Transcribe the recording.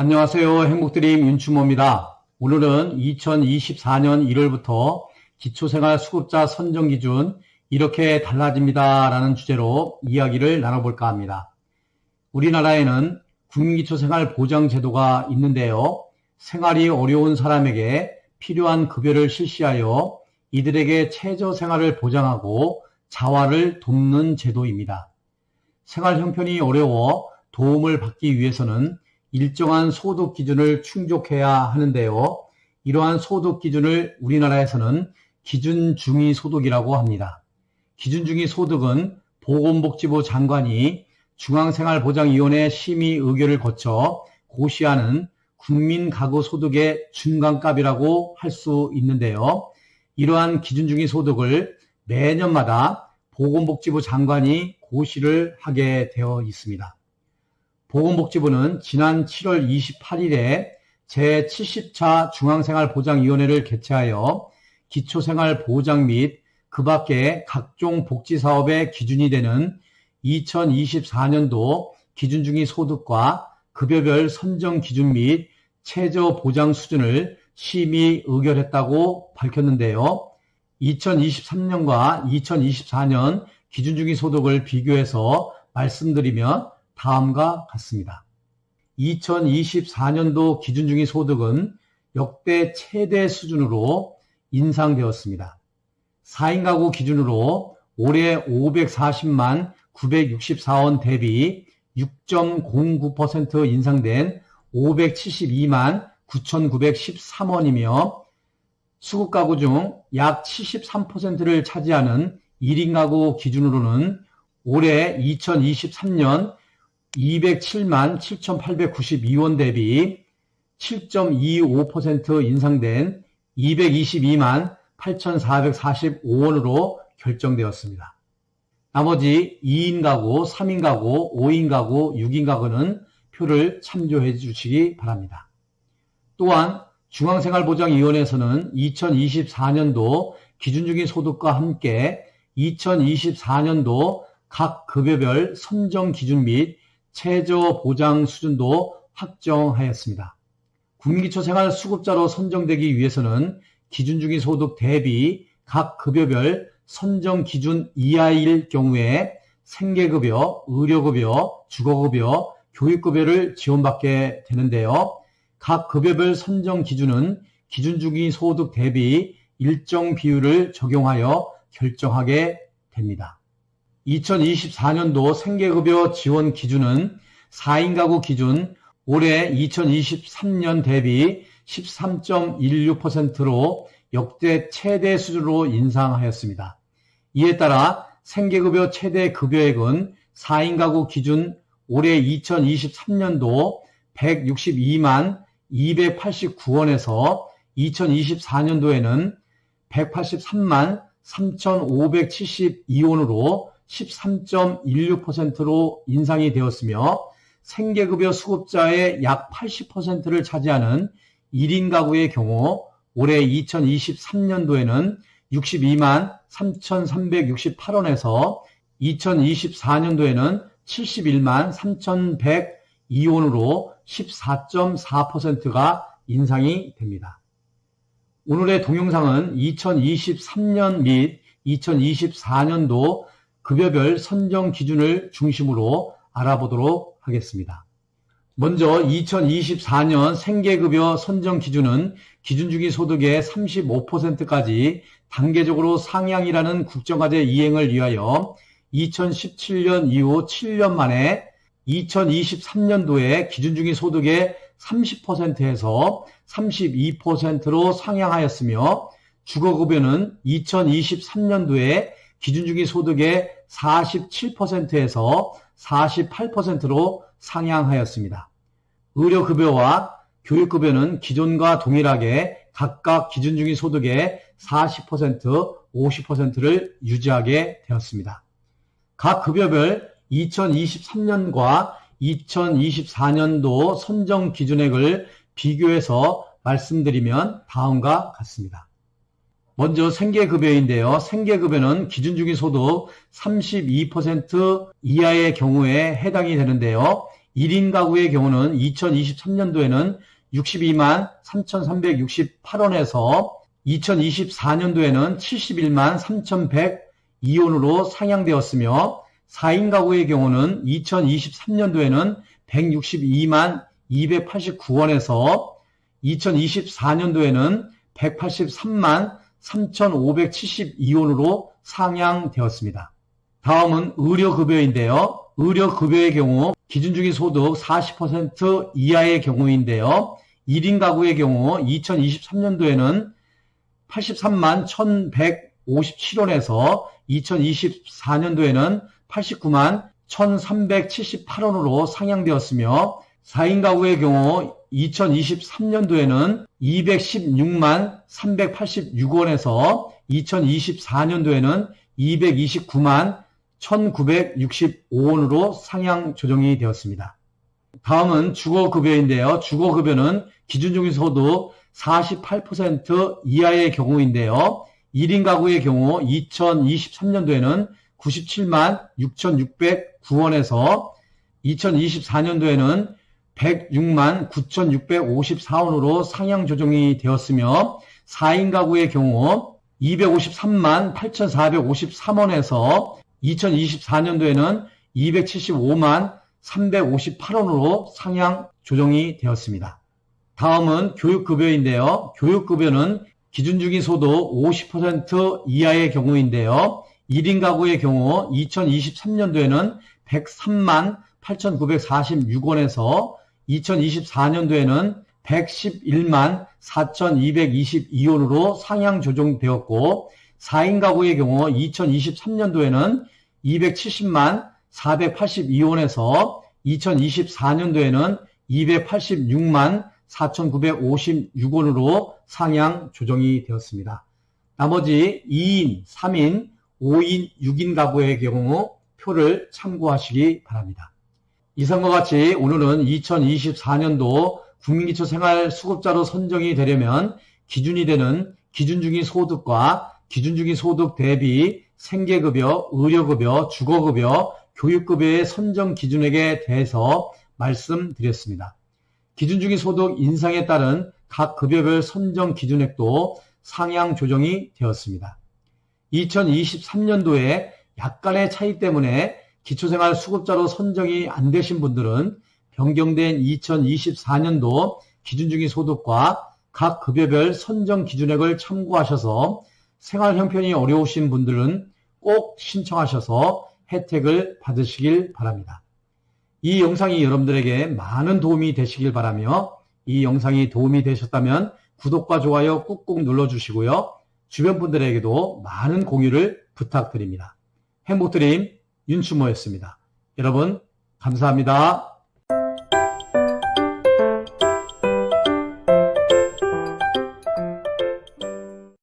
안녕하세요. 행복드림 윤추모입니다. 오늘은 2024년 1월부터 기초생활수급자 선정기준 이렇게 달라집니다. 라는 주제로 이야기를 나눠볼까 합니다. 우리나라에는 국민기초생활보장제도가 있는데요. 생활이 어려운 사람에게 필요한 급여를 실시하여 이들에게 최저 생활을 보장하고 자활을 돕는 제도입니다. 생활 형편이 어려워 도움을 받기 위해서는 일정한 소득 기준을 충족해야 하는데요. 이러한 소득 기준을 우리나라에서는 기준 중위 소득이라고 합니다. 기준 중위 소득은 보건복지부 장관이 중앙생활보장위원회 심의 의결을 거쳐 고시하는 국민 가구 소득의 중간값이라고 할 수 있는데요. 이러한 기준 중위 소득을 매년마다 보건복지부 장관이 고시를 하게 되어 있습니다. 보건복지부는 지난 7월 28일에 제70차 중앙생활보장위원회를 개최하여 기초생활보장 및 그 밖의 각종 복지사업의 기준이 되는 2024년도 기준 중위 소득과 급여별 선정 기준 및 최저 보장 수준을 심의 의결했다고 밝혔는데요. 2023년과 2024년 기준 중위 소득을 비교해서 말씀드리면 다음과 같습니다. 2024년도 기준 중위 소득은 역대 최대 수준으로 인상되었습니다. 4인 가구 기준으로 올해 540만 964원 대비 6.09% 인상된 572만 9,913원이며 수급 가구 중 약 73%를 차지하는 1인 가구 기준으로는 올해 2023년 207만 7,892원 대비 7.25% 인상된 222만 8,445원으로 결정되었습니다. 나머지 2인 가구, 3인 가구, 5인 가구, 6인 가구는 표를 참조해 주시기 바랍니다. 또한 중앙생활보장위원회에서는 2024년도 기준중인 소득과 함께 2024년도 각 급여별 선정 기준 및 최저 보장 수준도 확정하였습니다. 국민기초생활수급자로 선정되기 위해서는 기준 중인 소득 대비 각 급여별 선정 기준 이하일 경우에 생계급여, 의료급여, 주거급여, 교육급여를 지원받게 되는데요. 각 급여별 선정 기준은 기준 중인 소득 대비 일정 비율을 적용하여 결정하게 됩니다. 2024년도 생계급여 지원 기준은 4인 가구 기준 올해 2023년 대비 13.16%로 역대 최대 수준으로 인상하였습니다. 이에 따라 생계급여 최대 급여액은 4인 가구 기준 올해 2023년도 162만 289원에서 2024년도에는 183만 3,572원으로 13.16%로 인상이 되었으며 생계급여 수급자의 약 80%를 차지하는 1인 가구의 경우 올해 2023년도에는 62만 3,368원에서 2024년도에는 71만 3,102원으로 14.4%가 인상이 됩니다. 오늘의 동영상은 2023년 및 2024년도 급여별 선정 기준을 중심으로 알아보도록 하겠습니다. 먼저 2024년 생계급여 선정 기준은 기준 중위 소득의 35%까지 단계적으로 상향이라는 국정과제 이행을 위하여 2017년 이후 7년 만에 2023년도에 기준 중위 소득의 30%에서 32%로 상향하였으며 주거급여는 2023년도에 기준 중위 소득의 47%에서 48%로 상향하였습니다. 의료급여와 교육급여는 기존과 동일하게 각각 기준 중위 소득의 40%, 50%를 유지하게 되었습니다. 각 급여별 2023년과 2024년도 선정 기준액을 비교해서 말씀드리면 다음과 같습니다. 먼저 생계급여인데요. 생계급여는 기준 중위 소득 32% 이하의 경우에 해당이 되는데요. 1인 가구의 경우는 2023년도에는 62만 3,368원에서 2024년도에는 71만 3,102원으로 상향되었으며 4인 가구의 경우는 2023년도에는 162만 289원에서 2024년도에는 183만 3,572원으로 상향되었습니다. 다음은 의료급여인데요. 의료급여의 경우 기준 중위 소득 40% 이하의 경우인데요. 1인 가구의 경우 2023년도에는 83만 1,157원에서 2024년도에는 89만 1,378원으로 상향되었으며 4인 가구의 경우 2023년도에는 216만 386원에서 2024년도에는 229만 1965원으로 상향 조정이 되었습니다. 다음은 주거급여인데요. 주거급여는 소득 48% 이하의 경우인데요. 1인 가구의 경우 2023년도에는 97만 6,609원에서 2024년도에는 106만 9,654원으로 상향 조정이 되었으며 4인 가구의 경우 253만 8,453원에서 2024년도에는 275만 358원으로 상향 조정이 되었습니다. 다음은 교육급여인데요. 교육급여는 기준 중인 소득 50% 이하의 경우인데요. 1인 가구의 경우 2023년도에는 103만 8,946원에서 2024년도에는 111만 4,222원으로 상향 조정되었고 4인 가구의 경우 2023년도에는 270만 482원에서 2024년도에는 286만 4,956원으로 상향 조정이 되었습니다. 나머지 2인, 3인, 5인, 6인 가구의 경우 표를 참고하시기 바랍니다. 이상과 같이 오늘은 2024년도 국민기초 생활수급자로 선정이 되려면 기준이 되는 기준 중인 소득과 기준 중인 소득 대비 생계급여, 의료급여, 주거급여, 교육급여의 선정 기준액에 대해서 말씀드렸습니다. 기준 중인 소득 인상에 따른 각 급여별 선정 기준액도 상향 조정이 되었습니다. 2023년도에 약간의 차이 때문에 기초생활 수급자로 선정이 안 되신 분들은 변경된 2024년도 기준 중인 소득과 각 급여별 선정 기준액을 참고하셔서 생활 형편이 어려우신 분들은 꼭 신청하셔서 혜택을 받으시길 바랍니다. 이 영상이 여러분들에게 많은 도움이 되시길 바라며 이 영상이 도움이 되셨다면 구독과 좋아요 꾹꾹 눌러주시고요. 주변 분들에게도 많은 공유를 부탁드립니다. 행복드림 윤추모였습니다. 여러분 감사합니다.